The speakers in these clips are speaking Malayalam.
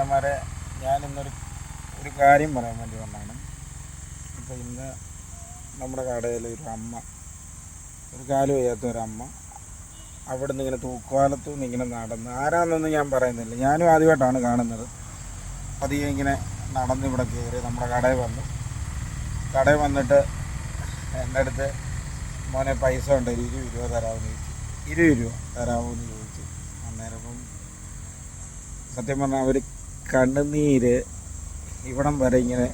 അമ്മമാരെ ഞാനിന്നൊരു ഒരു കാര്യം പറയാൻ വേണ്ടി വന്നാണ് ഇപ്പം ഇന്ന് നമ്മുടെ കടയിൽ ഒരു അമ്മ ഒരു കാൽ വയ്യാത്ത ഒരമ്മ അവിടെ നിന്ന് ഇങ്ങനെ തൂക്കുവാലത്തു നിന്ന് ഇങ്ങനെ നടന്ന് ആരാന്നൊന്നും ഞാൻ പറയുന്നില്ല. ഞാനും ആദ്യമായിട്ടാണ് കാണുന്നത്. പതിയെ ഇങ്ങനെ നടന്ന് ഇവിടെ കയറി നമ്മുടെ കടയിൽ വന്നു. കടയിൽ വന്നിട്ട് എന്റെ അടുത്ത് മോനെ പൈസ ഉണ്ട് ഒരു ഇരുപത് രൂപ തരാമെന്ന് ചോദിച്ചു. ഇരുപത് രൂപ തരാമോ എന്ന് ചോദിച്ചു. അന്നേരം സത്യം പറഞ്ഞാൽ അവർ കണ്ണുനീര് ഇവിടം വരെ ഇങ്ങനെ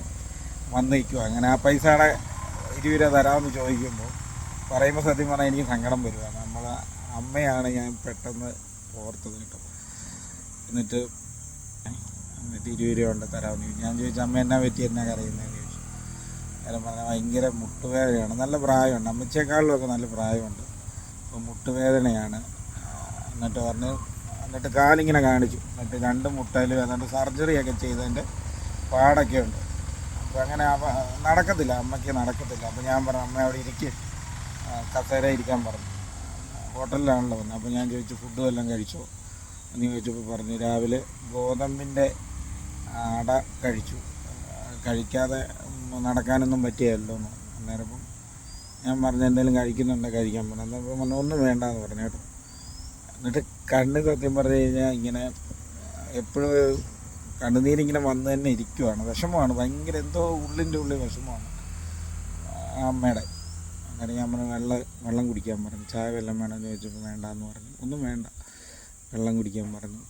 വന്ന് നിൽക്കുക അങ്ങനെ ആ പൈസയുടെ ഇരുപത് രൂപ തരാമെന്ന് ചോദിക്കുമ്പോൾ പറയുമ്പോൾ സത്യം പറഞ്ഞാൽ എനിക്ക് സങ്കടം വരിക നമ്മൾ അമ്മയാണ് ഞാൻ പെട്ടെന്ന് ഓർത്തത് കേട്ടോ എന്നിട്ട് എന്നിട്ട് ഇരുപത് രൂപ ഉണ്ട് തരാമെന്ന് ചോദിച്ചു. ഞാൻ ചോദിച്ചു അമ്മ എന്നാ പറ്റി? എന്നാ കരയുന്നതെന്ന് ചോദിച്ചു. കാരണം പറഞ്ഞാൽ ഭയങ്കര മുട്ടുവേദനയാണ്. നല്ല പ്രായമുണ്ട്. അമ്മച്ചേക്കാളിലൊക്കെ നല്ല പ്രായമുണ്ട്. അപ്പോൾ മുട്ടുവേദനയാണ്. എന്നിട്ട് പറഞ്ഞ് എന്നിട്ട് കാലിങ്ങനെ കാണിച്ചു. എന്നിട്ട് രണ്ട് മുട്ടയിൽ ഏതാണ്ട് സർജറി ഒക്കെ ചെയ്തതിന്റെ പാടൊക്കെ ഉണ്ട് അപ്പോൾ അങ്ങനെ നടക്കത്തില്ല അമ്മയ്ക്ക് നടക്കത്തില്ല. അപ്പോൾ ഞാൻ പറഞ്ഞു അമ്മ അവിടെ ഇരിക്കുക കസേര ഇരിക്കാൻ പറഞ്ഞു. ഹോട്ടലിലാണല്ലോ വന്നത് അപ്പോൾ ഞാൻ ചോദിച്ചു ഫുഡ് വല്ലതും കഴിച്ചോ? എന്ന് ചോദിച്ചപ്പോൾ പറഞ്ഞു രാവിലെ ഗോതമ്പിന്റെ അട കഴിച്ചു. കഴിക്കാതെ നടക്കാനൊന്നും പറ്റിയല്ലോ എന്ന്. അന്നേരം ഞാൻ പറഞ്ഞു എന്തെങ്കിലും കഴിക്കുന്നുണ്ടെങ്കിൽ കഴിക്കാൻ പറഞ്ഞു. എന്നപ്പോൾ പറഞ്ഞു ഒന്നും വേണ്ടെന്ന് പറഞ്ഞു കേട്ടോ. എന്നിട്ട് കണ്ണ് സത്യം പറഞ്ഞു കഴിഞ്ഞാൽ ഇങ്ങനെ എപ്പോഴും കണ്ണുനീരിങ്ങനെ വന്ന് തന്നെ ഇരിക്കുവാണ്. വിഷമമാണ്. ഭയങ്കര എന്തോ ഉള്ളിന്റെ ഉള്ളിൽ വിഷമമാണ്. അമ്മയുടെ. അങ്ങനെ ഞാൻ പറഞ്ഞു വെള്ളം വെള്ളം കുടിക്കാൻ പറഞ്ഞു. ചായ വെള്ളം വേണമെന്ന് ചോദിച്ചപ്പോൾ വേണ്ട എന്ന് പറഞ്ഞു. ഒന്നും വേണ്ട. വെള്ളം കുടിക്കാൻ പറഞ്ഞു.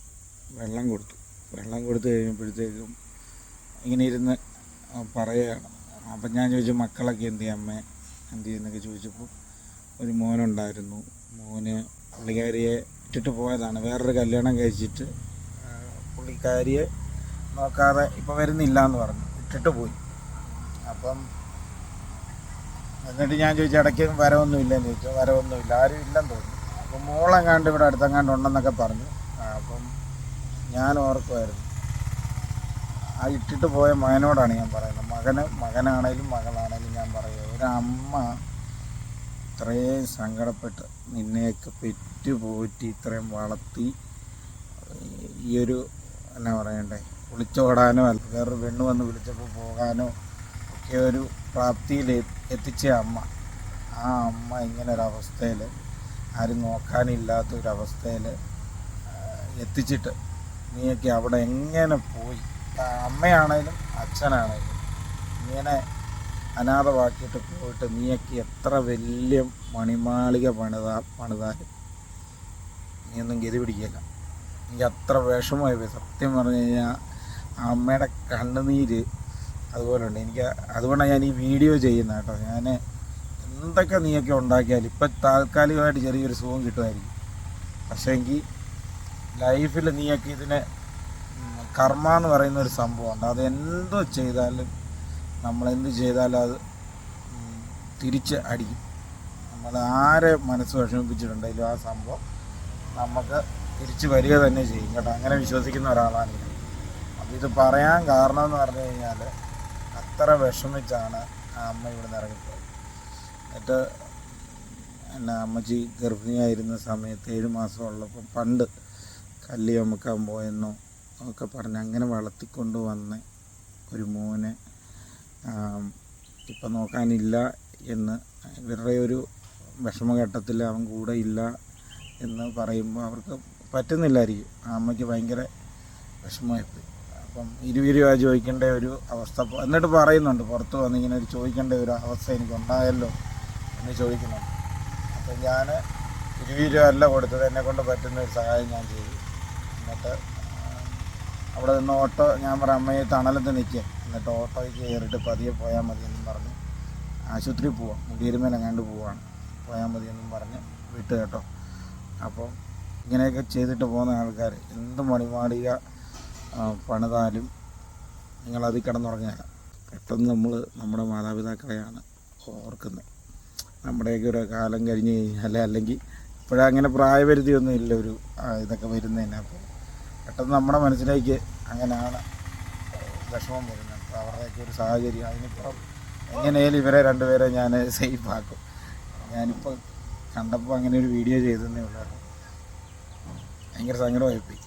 വെള്ളം കൊടുത്തു. വെള്ളം കൊടുത്തു കഴിഞ്ഞപ്പോഴത്തേക്കും ഇങ്ങനെ ഇരുന്ന് പറയുകയാണ്. അപ്പം ഞാൻ ചോദിച്ചു മക്കളൊക്കെ എന്ത് ചെയ്യും അമ്മേ? എന്ത് ചെയ്യുന്നൊക്കെ ചോദിച്ചപ്പോൾ ഒരു മോനുണ്ടായിരുന്നു. മോന് പുള്ളിക്കാരിയെ ഇട്ടിട്ട് പോയതാണ്. വേറൊരു കല്യാണം കഴിച്ചിട്ട് പുള്ളിക്കാരിയെ നോക്കാതെ ഇപ്പം വരുന്നില്ല എന്ന് പറഞ്ഞു. ഇട്ടിട്ട് പോയി. അപ്പം എന്നിട്ട് ഞാൻ ചോദിച്ചു ഇടയ്ക്ക് വരവൊന്നുമില്ലെന്ന് ചോദിച്ചു. വരവൊന്നുമില്ല ആരും ഇല്ലെന്ന് തോന്നുന്നു. അപ്പം മോളെങ്ങാണ്ട് ഇവിടെ അടുത്തെങ്ങാണ്ട് ഉണ്ടെന്നൊക്കെ പറഞ്ഞു. അപ്പം ഞാൻ ഓർക്കുമായിരുന്നു ആ ഇട്ടിട്ട് പോയ മകനോടാണ് ഞാൻ പറയുന്നത്. മകന് മകനാണേലും മകളാണേലും ഞാൻ പറയുക ഒരമ്മ ഇത്രയും സങ്കടപ്പെട്ട് നിന്നെയൊക്കെ പെറ്റു പോറ്റി ഇത്രയും വളർത്തി ഈ ഒരു എന്നാ പറയണ്ടേ വിളിച്ചോടാനോ അല്ല വേറൊരു പെണ്ണ് വന്ന് വിളിച്ചപ്പോൾ പോകാനോ ഒക്കെ ഒരു പ്രാപ്തിയിൽ എത്തിച്ച അമ്മ. ആ അമ്മ ഇങ്ങനെ ഒരവസ്ഥയിൽ ആരും നോക്കാനില്ലാത്ത ഒരവസ്ഥയിൽ എത്തിച്ചിട്ട് നീയൊക്കെ അവിടെ എങ്ങനെ പോയി? അമ്മയാണേലും അച്ഛനാണേലും ഇങ്ങനെ അനാഥമാക്കിയിട്ട് പോയിട്ട് നീയൊക്കെ എത്ര വലിയ മണിമാളിക പണിതാ പണിതാലും നീയൊന്നും ഗതി പിടിക്കില്ല. എനിക്ക് അത്ര വിഷമമായി പോയി. സത്യം പറഞ്ഞു കഴിഞ്ഞാൽ അമ്മയുടെ കണ്ണുനീര് അതുപോലെ ഉണ്ട് എനിക്ക് അതുകൊണ്ടാണ് ഞാൻ ഈ വീഡിയോ ചെയ്യുന്നത് കേട്ടോ. ഞാൻ എന്തൊക്കെ നീയൊക്കെ ഉണ്ടാക്കിയാലും ഇപ്പം താൽക്കാലികമായിട്ട് ചെറിയൊരു സുഖം കിട്ടുമായിരിക്കും. പക്ഷേ എങ്കിൽ ലൈഫിൽ നീയൊക്കെ ഇതിനെ കർമ്മ എന്ന് പറയുന്ന ഒരു സംഭവമുണ്ട് അത് എന്തോ ചെയ്താലും നമ്മൾ ചെയ്താൽ ചെയ്താലും അത് തിരിച്ച് അടിക്കും. നമ്മൾ ആരെ മനസ്സ് വിഷമിപ്പിച്ചിട്ടുണ്ടെങ്കിലും ആ സംഭവം നമുക്ക് തിരിച്ച് വരിക തന്നെ ചെയ്യും കേട്ടോ. അങ്ങനെ വിശ്വസിക്കുന്ന ഒരാളാണ് ഞാൻ. അപ്പോൾ ഇത് പറയാൻ കാരണം എന്ന് പറഞ്ഞു കഴിഞ്ഞാൽ അത്ര വിഷമിച്ചാണ് ആ അമ്മ ഇവിടെ നിന്ന് ഇറങ്ങിപ്പോയത്. എന്നിട്ട് എന്റെ അമ്മച്ചി ഗർഭിണിയായിരുന്ന സമയത്ത് ഏഴ് മാസം ഉള്ളപ്പോൾ പണ്ട് കല്ലി അമ്മക്കാൻ പോയെന്നോ ഒക്കെ പറഞ്ഞ് അങ്ങനെ വളർത്തിക്കൊണ്ട് വന്ന ഒരു മോനെ ഇപ്പം നോക്കാനില്ല എന്ന് ഇവരുടെ ഒരു വിഷമഘട്ടത്തിൽ അവൻ കൂടെ ഇല്ല എന്ന് പറയുമ്പോൾ അവർക്ക് പറ്റുന്നില്ലായിരിക്കും. ആ അമ്മയ്ക്ക് ഭയങ്കര വിഷമമായിപ്പോയി അപ്പം ഇരുപത് രൂപ ചോദിക്കേണ്ട ഒരു അവസ്ഥ എന്നിട്ട് പറയുന്നുണ്ട് പുറത്ത് വന്നിങ്ങനെ ഒരു ചോദിക്കേണ്ട ഒരു അവസ്ഥ എനിക്ക് ഉണ്ടായല്ലോ എന്ന് ചോദിക്കുന്നുണ്ട്. അപ്പം ഞാൻ ഇരുപത് അല്ല കൊടുത്തത് എന്നെ കൊണ്ട് പറ്റുന്ന ഒരു സഹായം ഞാൻ ചെയ്തു. എന്നിട്ട് അവിടെ നിന്ന് ഓട്ടോ ഞാൻ പറയാം അമ്മയെ തണലത്ത് നിൽക്കുക എന്നിട്ട് ഓട്ടോയ്ക്ക് കയറിയിട്ട് പതിയെ പോയാൽ മതി എന്നും പറഞ്ഞ് ആശുപത്രി പോവാം. മുടിയരുമേലെങ്ങാണ്ട് പോവാണ്. പോയാൽ മതി എന്നും പറഞ്ഞ് വിട്ട് കേട്ടോ. അപ്പോൾ ഇങ്ങനെയൊക്കെ ചെയ്തിട്ട് പോകുന്ന ആൾക്കാർ എന്ത് മണിമാളിക ആ, പണിതാലും നിങ്ങളതിൽ കിടന്നുറങ്ങിയാൽ പെട്ടെന്ന് നമ്മൾ നമ്മുടെ മാതാപിതാക്കളെയാണ് ഓർക്കുന്നത്. നമ്മുടെയൊക്കെ ഒരു കാലം കഴിഞ്ഞ് കഴിഞ്ഞാൽ അല്ലെങ്കിൽ ഇപ്പോഴങ്ങനെ പ്രായപരിധിയൊന്നും ഇല്ല ഒരു ഇതൊക്കെ വരുന്നതിന്. അപ്പോൾ പെട്ടെന്ന് നമ്മുടെ മനസ്സിലേക്ക് അങ്ങനെയാണ് വിഷമം വരുന്നത്. അവരുടെയൊക്കെ ഒരു സാഹചര്യം അതിനിപ്പം എങ്ങനെയാലും ഇവരെ രണ്ടുപേരെ ഞാൻ സേഫ് ആക്കും. ഞാനിപ്പോൾ കണ്ടപ്പോൾ അങ്ങനെ ഒരു വീഡിയോ ചെയ്തതന്നേ ഉള്ളായിരുന്നു. ഭയങ്കര സങ്കടമായിപ്പോയി.